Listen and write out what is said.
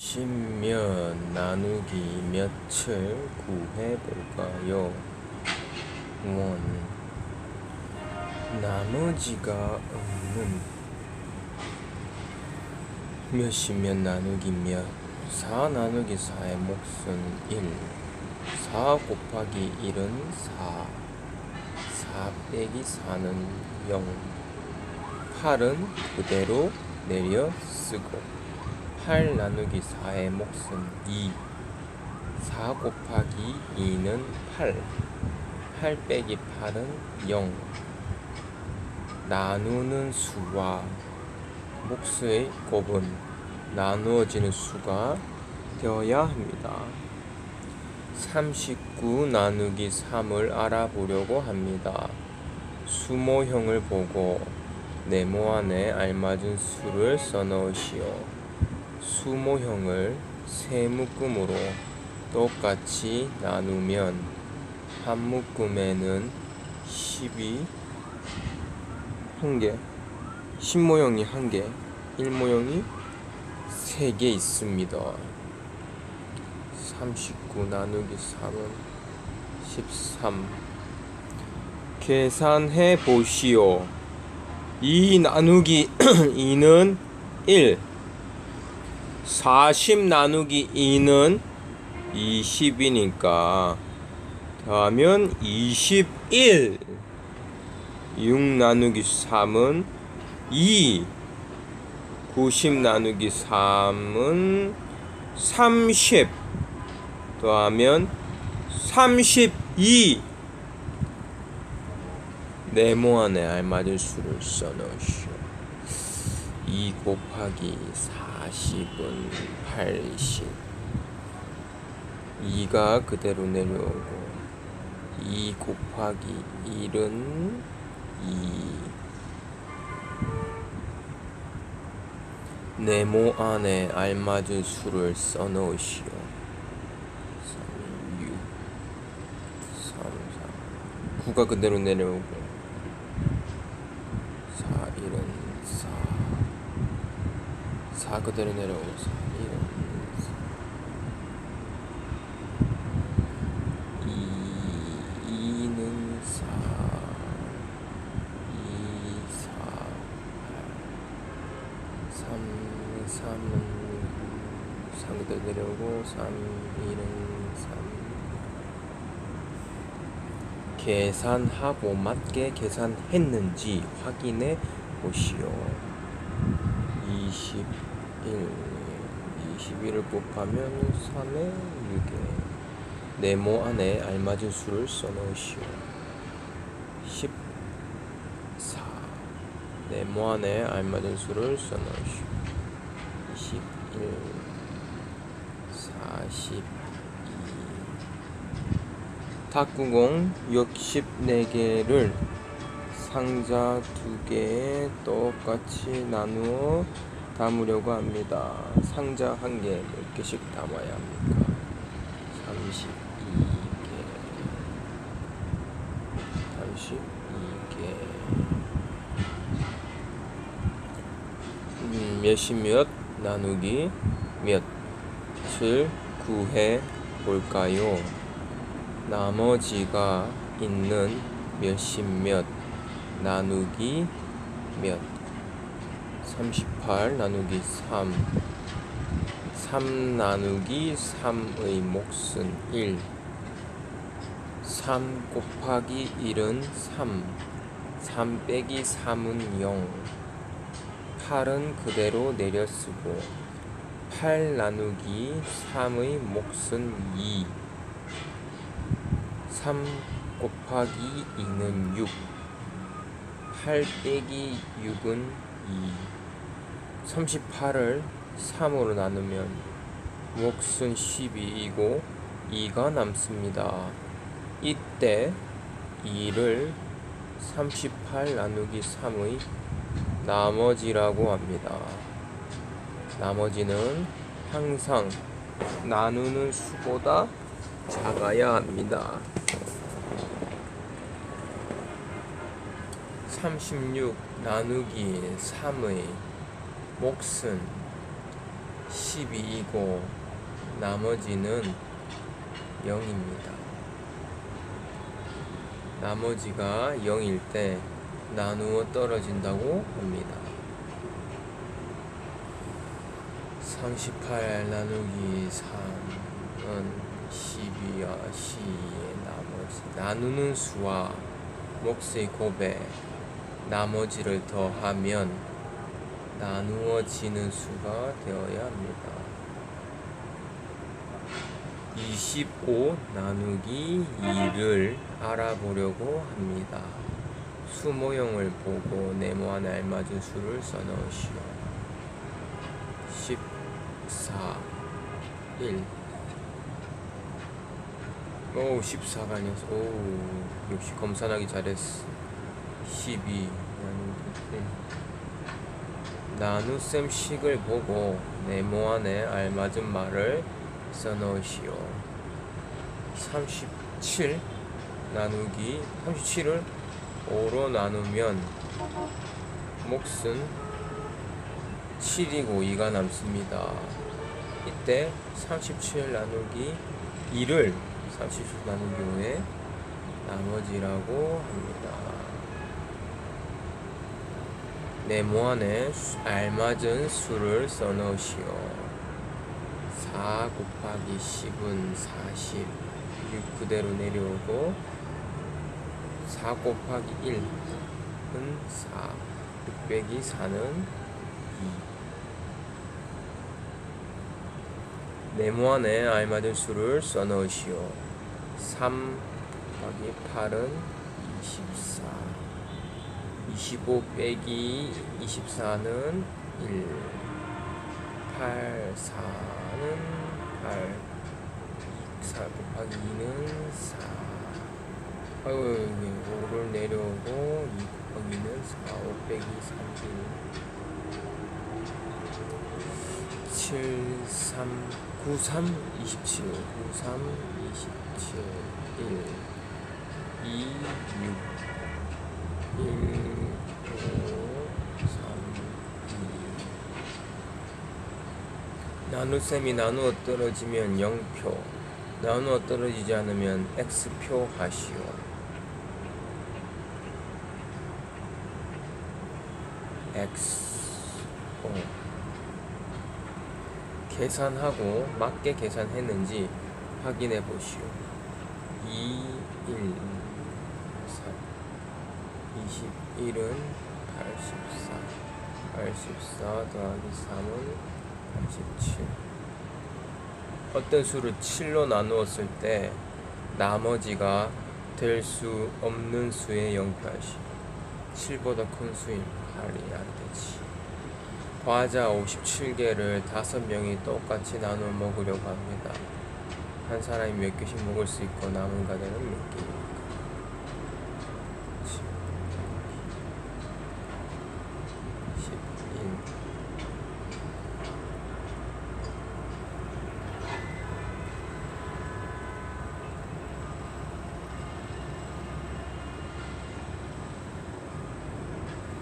십몇 나누기 몇을 구해볼까요? 원. 나머지가 없는. 몇십몇 나누기 몇? 4 나누기 4의 몫은 1 4 곱하기 1은 4 4 빼기 4는 0 8은 그대로 내려 쓰고 8 나누기 4의 몫은 2 4 곱하기 2는 8 8 빼기 8은 0 나누는 수와 몫의 곱은 나누어지는 수가 되어야 합니다. 39 나누기 3을 알아보려고 합니다. 수모형을 보고 네모 안에 알맞은 수를 써넣으시오. 수모형을 세 묶음으로 똑같이 나누면 한 묶음에는 12한 개, 10모형이 한 개, 1모형이 세개 있습니다. 39 나누기 3은 13. 계산해 보시오. 2 나누기 2는 1. 40 나누기 2는 20이니까 더하면 21. 6 나누기 3은 2. 90 나누기 3은 30. 더하면 32. 네모 안에 알맞은 수를 써넣으시오. 2 곱하기 40은 80. 2가 그대로 내려오고 2 곱하기 1은 2. 네모 안에 알맞은 수를 써넣으시오. 3, 6, 3, 4. 9가 그대로 내려오고 4, 1은 4. 4 그대로 내려오고 4, 1은 4. 2, 2는 4. 2, 4, 8. 3, 3은 3 그대로 내려오고 3, 2는 3. 계산하고 맞게 계산했는지 확인해 보시오. 21, 21을 곱하면 3에 6에 네모 안에 알맞은 수를 써넣으시오. 14 네모 안에 알맞은 수를 써넣으시오. 21 42 탁구공 64개를 상자 2개에 똑같이 나누어 담으려고 합니다. 상자 1개 몇 개씩 담아야 합니까? 32개 32개 음, 몇십 몇 나누기 몇을 구해 볼까요? 나머지가 있는 몇십 몇 나누기 몇 38 나누기 3 3 나누기 3의 몫은 1 3 곱하기 1은 3 3 빼기 3은 0 8은 그대로 내려 쓰고 8 나누기 3의 몫은 2 3 곱하기 2는 6 8 빼기 6은 2 38을 3으로 나누면 몫은 12이고 2가 남습니다. 이때 2를 38 나누기 3의 나머지라고 합니다. 나머지는 항상 나누는 수보다 작아야 합니다. 36 나누기 3의 몫은 12이고 나머지는 0입니다. 나머지가 0일 때 나누어 떨어진다고 합니다. 38 나누기 3은 12와 12의 나머지 나누는 수와 몫의 곱에 나머지를 더하면 나누어지는 수가 되어야 합니다. 25 나누기 2를 알아보려고 합니다. 수 모형을 보고 네모 안에 알맞은 수를 써넣으시오. 14, 1. 오, 14가 아니었어. 오, 역시 검산하기 잘했어. 12 나누기 1. 나눗셈 식을 보고 네모 안에 알맞은 말을 써넣으시오. 37 나누기 37을 5로 나누면 몫은 7이고 2가 남습니다. 이때 37 나누기 2를 37 나누기 5에 나머지라고 합니다. 네모 안에 수- 알맞은 수를 써넣으시오. 4 곱하기 10은 40. 6 그대로 내려오고 4 곱하기 1은 4. 6 빼기 4는 2. 네모 안에 알맞은 수를 써넣으시오. 3 곱하기 8은 24. 25 빼기 24는 1. 8, 4는 8. 4 곱하기 2는 4. 아이고, 여기 5를 내려오고 2 곱하기 2는 4. 5 빼기 3, 1. 7, 3, 9, 3, 27. 9, 3, 27. 1. 2, 6. 1, 5, 3, 2. 나눗셈이 나누어 떨어지면 0표, 나누어 떨어지지 않으면 X표 하시오. X, O. 계산하고 맞게 계산했는지 확인해 보시오. 2, 1, 3. 21은 84 84 더하기 3은 87 어떤 수를 7로 나누었을 때 나머지가 될 수 없는 수의 영표하시. 7보다 큰 수인 8이 안 되지. 과자 57개를 5명이 똑같이 나눠 먹으려고 합니다. 한 사람이 몇 개씩 먹을 수 있고 남은 과자는 몇 개입니까?